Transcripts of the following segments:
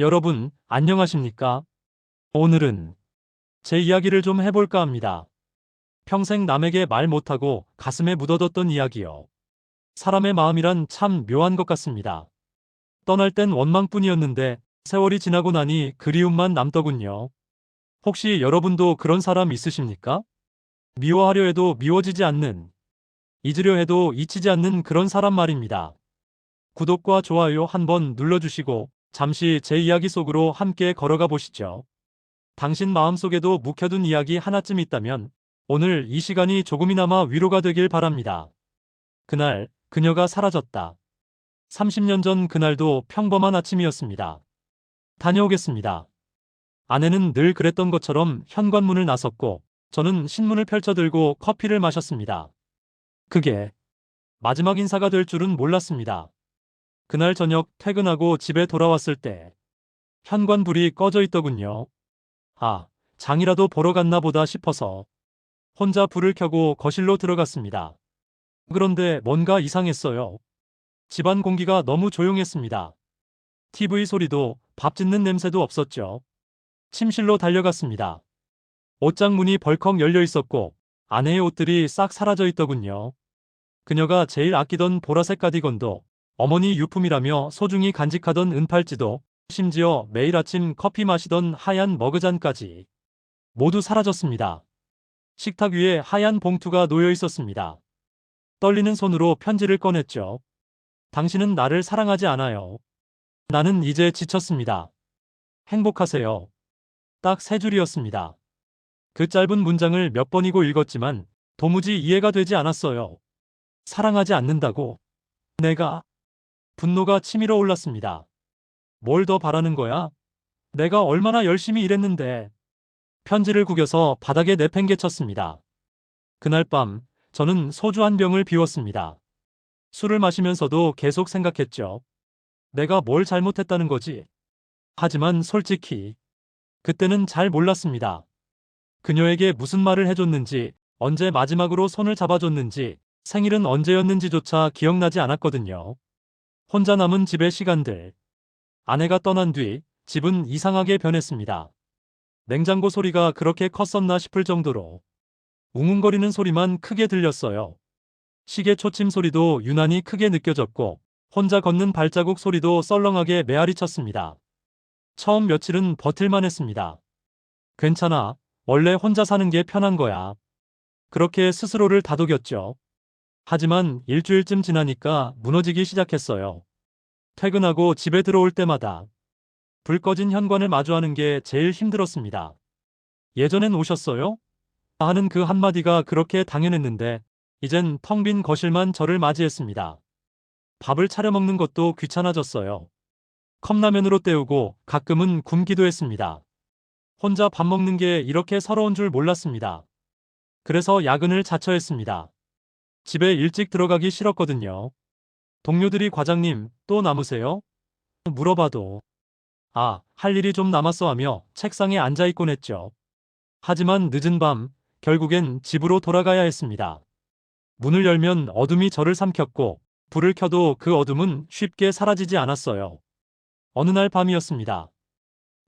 여러분, 안녕하십니까? 오늘은 제 이야기를 좀 해볼까 합니다. 평생 남에게 말 못하고 가슴에 묻어뒀던 이야기요. 사람의 마음이란 참 묘한 것 같습니다. 떠날 땐 원망뿐이었는데 세월이 지나고 나니 그리움만 남더군요. 혹시 여러분도 그런 사람 있으십니까? 미워하려 해도 미워지지 않는, 잊으려 해도 잊히지 않는 그런 사람 말입니다. 구독과 좋아요 한번 눌러주시고 잠시 제 이야기 속으로 함께 걸어가 보시죠. 당신 마음속에도 묵혀둔 이야기 하나쯤 있다면 오늘 이 시간이 조금이나마 위로가 되길 바랍니다. 그날 그녀가 사라졌다. 30년 전 그날도 평범한 아침이었습니다. 다녀오겠습니다. 아내는 늘 그랬던 것처럼 현관문을 나섰고 저는 신문을 펼쳐들고 커피를 마셨습니다. 그게 마지막 인사가 될 줄은 몰랐습니다. 그날 저녁 퇴근하고 집에 돌아왔을 때 현관 불이 꺼져 있더군요. 아, 장이라도 보러 갔나 보다 싶어서 혼자 불을 켜고 거실로 들어갔습니다. 그런데 뭔가 이상했어요. 집안 공기가 너무 조용했습니다. TV 소리도 밥 짓는 냄새도 없었죠. 침실로 달려갔습니다. 옷장 문이 벌컥 열려 있었고 아내의 옷들이 싹 사라져 있더군요. 그녀가 제일 아끼던 보라색 가디건도 어머니 유품이라며 소중히 간직하던 은팔찌도 심지어 매일 아침 커피 마시던 하얀 머그잔까지 모두 사라졌습니다. 식탁 위에 하얀 봉투가 놓여 있었습니다. 떨리는 손으로 편지를 꺼냈죠. 당신은 나를 사랑하지 않아요. 나는 이제 지쳤습니다. 행복하세요. 딱 세 줄이었습니다. 그 짧은 문장을 몇 번이고 읽었지만 도무지 이해가 되지 않았어요. 사랑하지 않는다고? 내가 분노가 치밀어 올랐습니다. 뭘 더 바라는 거야? 내가 얼마나 열심히 일했는데. 편지를 구겨서 바닥에 내팽개쳤습니다. 그날 밤 저는 소주 한 병을 비웠습니다. 술을 마시면서도 계속 생각했죠. 내가 뭘 잘못했다는 거지. 하지만 솔직히 그때는 잘 몰랐습니다. 그녀에게 무슨 말을 해줬는지, 언제 마지막으로 손을 잡아줬는지, 생일은 언제였는지조차 기억나지 않았거든요. 혼자 남은 집의 시간들. 아내가 떠난 뒤 집은 이상하게 변했습니다. 냉장고 소리가 그렇게 컸었나 싶을 정도로 웅웅거리는 소리만 크게 들렸어요. 시계 초침 소리도 유난히 크게 느껴졌고 혼자 걷는 발자국 소리도 썰렁하게 메아리 쳤습니다. 처음 며칠은 버틸만 했습니다. 괜찮아. 원래 혼자 사는 게 편한 거야. 그렇게 스스로를 다독였죠. 하지만 일주일쯤 지나니까 무너지기 시작했어요. 퇴근하고 집에 들어올 때마다 불 꺼진 현관을 마주하는 게 제일 힘들었습니다. 예전엔 오셨어요? 하는 그 한마디가 그렇게 당연했는데 이젠 텅 빈 거실만 저를 맞이했습니다. 밥을 차려 먹는 것도 귀찮아졌어요. 컵라면으로 때우고 가끔은 굶기도 했습니다. 혼자 밥 먹는 게 이렇게 서러운 줄 몰랐습니다. 그래서 야근을 자처했습니다. 집에 일찍 들어가기 싫었거든요. 동료들이 과장님, 또 남으세요? 물어봐도, 아, 할 일이 좀 남았어 하며 책상에 앉아있곤 했죠. 하지만 늦은 밤, 결국엔 집으로 돌아가야 했습니다. 문을 열면 어둠이 저를 삼켰고, 불을 켜도 그 어둠은 쉽게 사라지지 않았어요. 어느 날 밤이었습니다.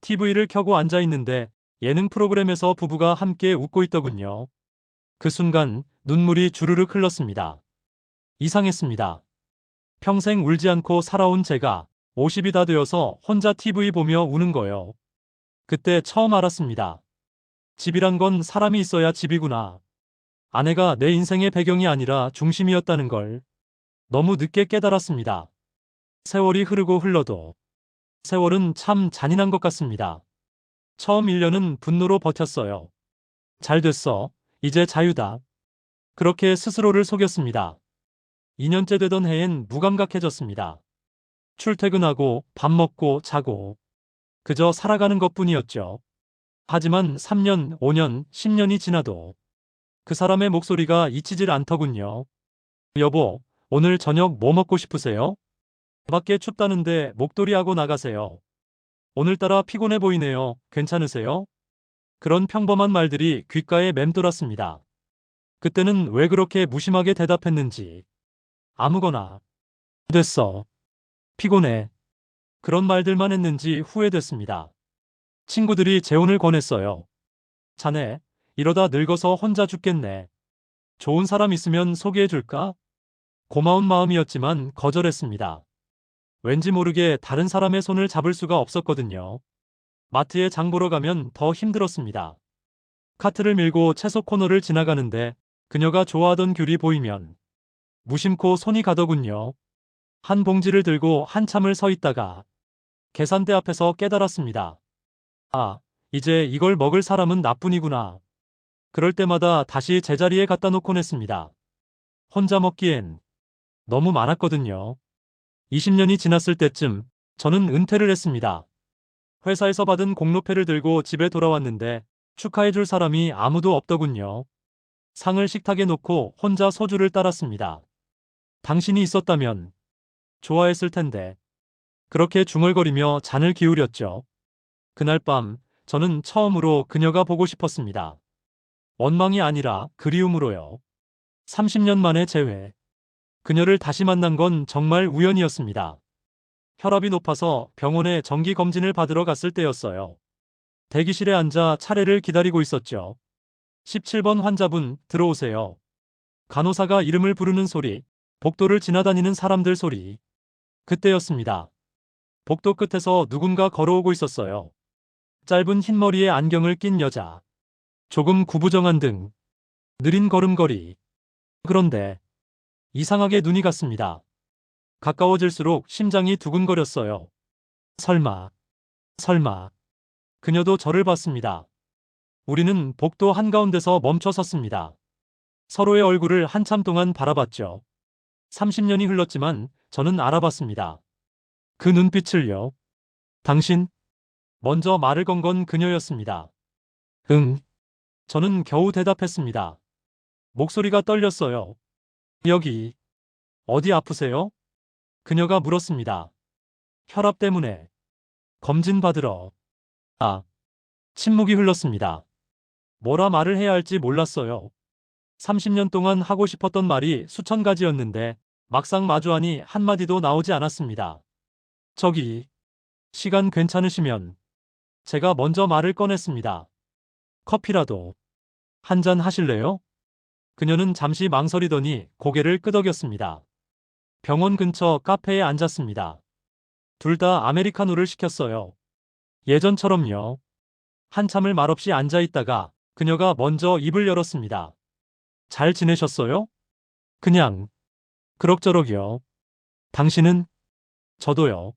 TV를 켜고 앉아있는데 예능 프로그램에서 부부가 함께 웃고 있더군요. 그 순간 눈물이 주르륵 흘렀습니다. 이상했습니다. 평생 울지 않고 살아온 제가 50이 다 되어서 혼자 TV 보며 우는 거요. 그때 처음 알았습니다. 집이란 건 사람이 있어야 집이구나. 아내가 내 인생의 배경이 아니라 중심이었다는 걸 너무 늦게 깨달았습니다. 세월이 흐르고 흘러도 세월은 참 잔인한 것 같습니다. 처음 1년은 분노로 버텼어요. 잘 됐어. 이제 자유다. 그렇게 스스로를 속였습니다. 2년째 되던 해엔 무감각해졌습니다. 출퇴근하고 밥 먹고 자고 그저 살아가는 것 뿐이었죠. 하지만 3년, 5년, 10년이 지나도 그 사람의 목소리가 잊히질 않더군요. 여보, 오늘 저녁 뭐 먹고 싶으세요? 밖에 춥다는데 목도리하고 나가세요. 오늘따라 피곤해 보이네요. 괜찮으세요? 그런 평범한 말들이 귓가에 맴돌았습니다. 그때는 왜 그렇게 무심하게 대답했는지. 아무거나. 됐어. 피곤해. 그런 말들만 했는지 후회됐습니다. 친구들이 재혼을 권했어요. 자네, 이러다 늙어서 혼자 죽겠네. 좋은 사람 있으면 소개해줄까? 고마운 마음이었지만 거절했습니다. 왠지 모르게 다른 사람의 손을 잡을 수가 없었거든요. 마트에 장 보러 가면 더 힘들었습니다. 카트를 밀고 채소 코너를 지나가는데 그녀가 좋아하던 귤이 보이면 무심코 손이 가더군요. 한 봉지를 들고 한참을 서 있다가 계산대 앞에서 깨달았습니다. 아, 이제 이걸 먹을 사람은 나뿐이구나. 그럴 때마다 다시 제자리에 갖다 놓곤 했습니다. 혼자 먹기엔 너무 많았거든요. 20년이 지났을 때쯤 저는 은퇴를 했습니다. 회사에서 받은 공로패를 들고 집에 돌아왔는데 축하해줄 사람이 아무도 없더군요. 상을 식탁에 놓고 혼자 소주를 따랐습니다. 당신이 있었다면 좋아했을 텐데. 그렇게 중얼거리며 잔을 기울였죠. 그날 밤 저는 처음으로 그녀가 보고 싶었습니다. 원망이 아니라 그리움으로요. 30년 만에 재회. 그녀를 다시 만난 건 정말 우연이었습니다. 혈압이 높아서 병원에 정기 검진을 받으러 갔을 때였어요. 대기실에 앉아 차례를 기다리고 있었죠. 17번 환자분 들어오세요. 간호사가 이름을 부르는 소리, 복도를 지나다니는 사람들 소리. 그때였습니다. 복도 끝에서 누군가 걸어오고 있었어요. 짧은 흰머리에 안경을 낀 여자. 조금 구부정한 등. 느린 걸음걸이. 그런데 이상하게 눈이 갔습니다. 가까워질수록 심장이 두근거렸어요. 설마, 설마. 그녀도 저를 봤습니다. 우리는 복도 한가운데서 멈춰 섰습니다. 서로의 얼굴을 한참 동안 바라봤죠. 30년이 흘렀지만 저는 알아봤습니다. 그 눈빛을요. 당신? 먼저 말을 건 건 그녀였습니다. 응. 저는 겨우 대답했습니다. 목소리가 떨렸어요. 여기. 어디 아프세요? 그녀가 물었습니다. 혈압 때문에. 검진 받으러. 아. 침묵이 흘렀습니다. 뭐라 말을 해야 할지 몰랐어요. 30년 동안 하고 싶었던 말이 수천 가지였는데 막상 마주하니 한마디도 나오지 않았습니다. 저기, 시간 괜찮으시면 제가 먼저 말을 꺼냈습니다. 커피라도 한 잔 하실래요? 그녀는 잠시 망설이더니 고개를 끄덕였습니다. 병원 근처 카페에 앉았습니다. 둘 다 아메리카노를 시켰어요. 예전처럼요. 한참을 말없이 앉아 있다가 그녀가 먼저 입을 열었습니다. 잘 지내셨어요? 그냥 그럭저럭이요. 당신은? 저도요.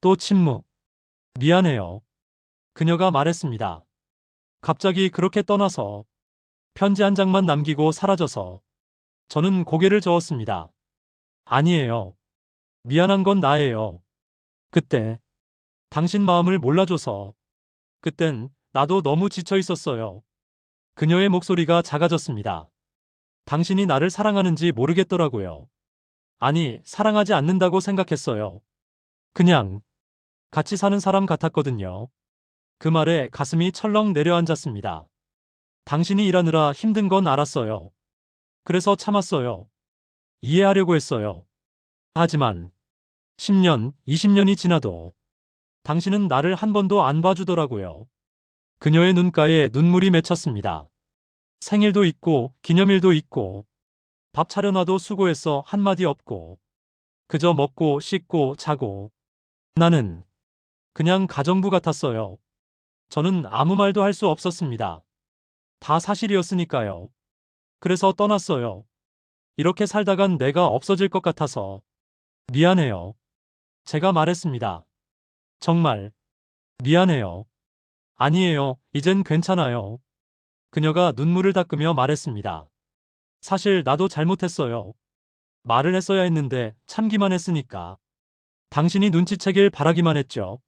또 침묵. 미안해요. 그녀가 말했습니다. 갑자기 그렇게 떠나서 편지 한 장만 남기고 사라져서 저는 고개를 저었습니다. 아니에요. 미안한 건 나예요. 그때 당신 마음을 몰라줘서 그땐 나도 너무 지쳐 있었어요. 그녀의 목소리가 작아졌습니다. 당신이 나를 사랑하는지 모르겠더라고요. 아니, 사랑하지 않는다고 생각했어요. 그냥 같이 사는 사람 같았거든요. 그 말에 가슴이 철렁 내려앉았습니다. 당신이 일하느라 힘든 건 알았어요. 그래서 참았어요. 이해하려고 했어요. 하지만 10년, 20년이 지나도 당신은 나를 한 번도 안 봐주더라고요. 그녀의 눈가에 눈물이 맺혔습니다. 생일도 있고 기념일도 있고 밥 차려놔도 수고했어 한마디 없고 그저 먹고 씻고 자고 나는 그냥 가정부 같았어요. 저는 아무 말도 할 수 없었습니다. 다 사실이었으니까요. 그래서 떠났어요. 이렇게 살다간 내가 없어질 것 같아서 미안해요. 제가 말했습니다. 정말 미안해요. 아니에요. 이젠 괜찮아요. 그녀가 눈물을 닦으며 말했습니다. 사실 나도 잘못했어요. 말을 했어야 했는데 참기만 했으니까. 당신이 눈치채길 바라기만 했죠.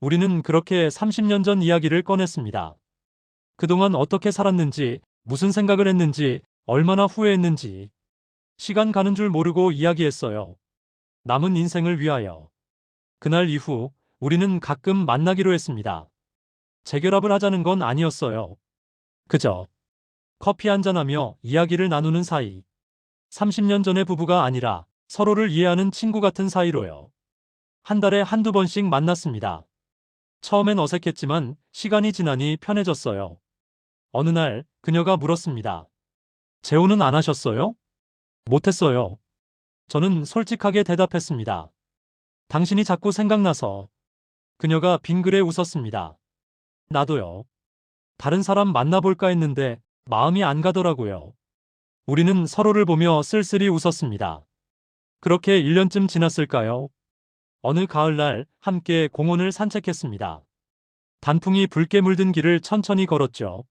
우리는 그렇게 30년 전 이야기를 꺼냈습니다. 그동안 어떻게 살았는지, 무슨 생각을 했는지, 얼마나 후회했는지. 시간 가는 줄 모르고 이야기했어요. 남은 인생을 위하여. 그날 이후 우리는 가끔 만나기로 했습니다. 재결합을 하자는 건 아니었어요. 그저 커피 한잔하며 이야기를 나누는 사이. 30년 전의 부부가 아니라 서로를 이해하는 친구 같은 사이로요. 한 달에 한두 번씩 만났습니다. 처음엔 어색했지만 시간이 지나니 편해졌어요. 어느 날 그녀가 물었습니다. 재혼은 안 하셨어요? 못했어요. 저는 솔직하게 대답했습니다. 당신이 자꾸 생각나서. 그녀가 빙그레 웃었습니다. 나도요. 다른 사람 만나볼까 했는데 마음이 안 가더라고요. 우리는 서로를 보며 쓸쓸히 웃었습니다. 그렇게 1년쯤 지났을까요? 어느 가을날 함께 공원을 산책했습니다. 단풍이 붉게 물든 길을 천천히 걸었죠.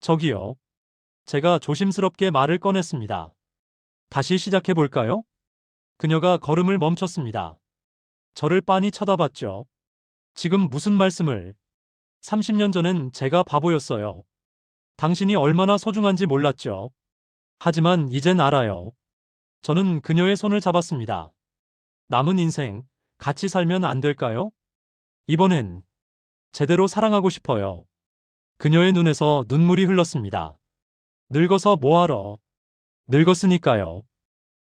저기요. 제가 조심스럽게 말을 꺼냈습니다. 다시 시작해 볼까요? 그녀가 걸음을 멈췄습니다. 저를 빤히 쳐다봤죠. 지금 무슨 말씀을? 30년 전엔 제가 바보였어요. 당신이 얼마나 소중한지 몰랐죠. 하지만 이젠 알아요. 저는 그녀의 손을 잡았습니다. 남은 인생 같이 살면 안 될까요? 이번엔 제대로 사랑하고 싶어요. 그녀의 눈에서 눈물이 흘렀습니다. 늙어서 뭐하러? 늙었으니까요.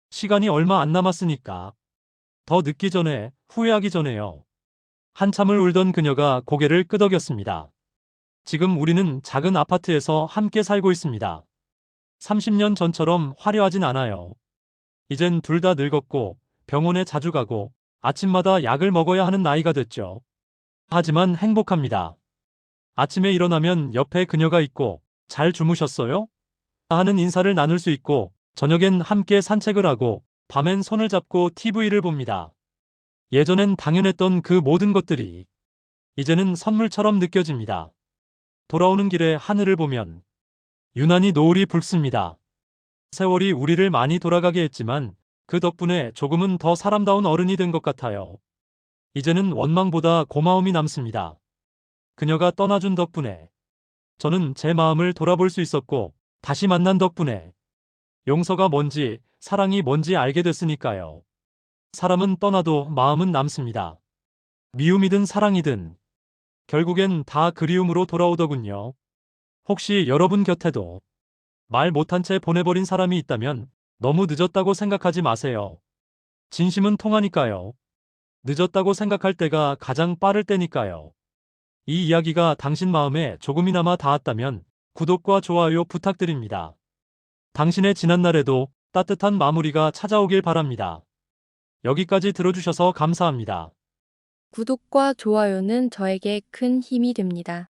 시간이 얼마 안 남았으니까. 더 늦기 전에, 후회하기 전에요. 한참을 울던 그녀가 고개를 끄덕였습니다. 지금 우리는 작은 아파트에서 함께 살고 있습니다. 30년 전처럼 화려하진 않아요. 이젠 둘 다 늙었고 병원에 자주 가고 아침마다 약을 먹어야 하는 나이가 됐죠. 하지만 행복합니다. 아침에 일어나면 옆에 그녀가 있고 잘 주무셨어요? 하는 인사를 나눌 수 있고 저녁엔 함께 산책을 하고 밤엔 손을 잡고 TV를 봅니다. 예전엔 당연했던 그 모든 것들이 이제는 선물처럼 느껴집니다. 돌아오는 길에 하늘을 보면 유난히 노을이 붉습니다. 세월이 우리를 많이 돌아가게 했지만 그 덕분에 조금은 더 사람다운 어른이 된 것 같아요. 이제는 원망보다 고마움이 남습니다. 그녀가 떠나준 덕분에 저는 제 마음을 돌아볼 수 있었고 다시 만난 덕분에 용서가 뭔지 사랑이 뭔지 알게 됐으니까요. 사람은 떠나도 마음은 남습니다. 미움이든 사랑이든 결국엔 다 그리움으로 돌아오더군요. 혹시 여러분 곁에도 말 못한 채 보내버린 사람이 있다면 너무 늦었다고 생각하지 마세요. 진심은 통하니까요. 늦었다고 생각할 때가 가장 빠를 때니까요. 이 이야기가 당신 마음에 조금이나마 닿았다면 구독과 좋아요 부탁드립니다. 당신의 지난 날에도 따뜻한 마무리가 찾아오길 바랍니다. 여기까지 들어주셔서 감사합니다. 구독과 좋아요는 저에게 큰 힘이 됩니다.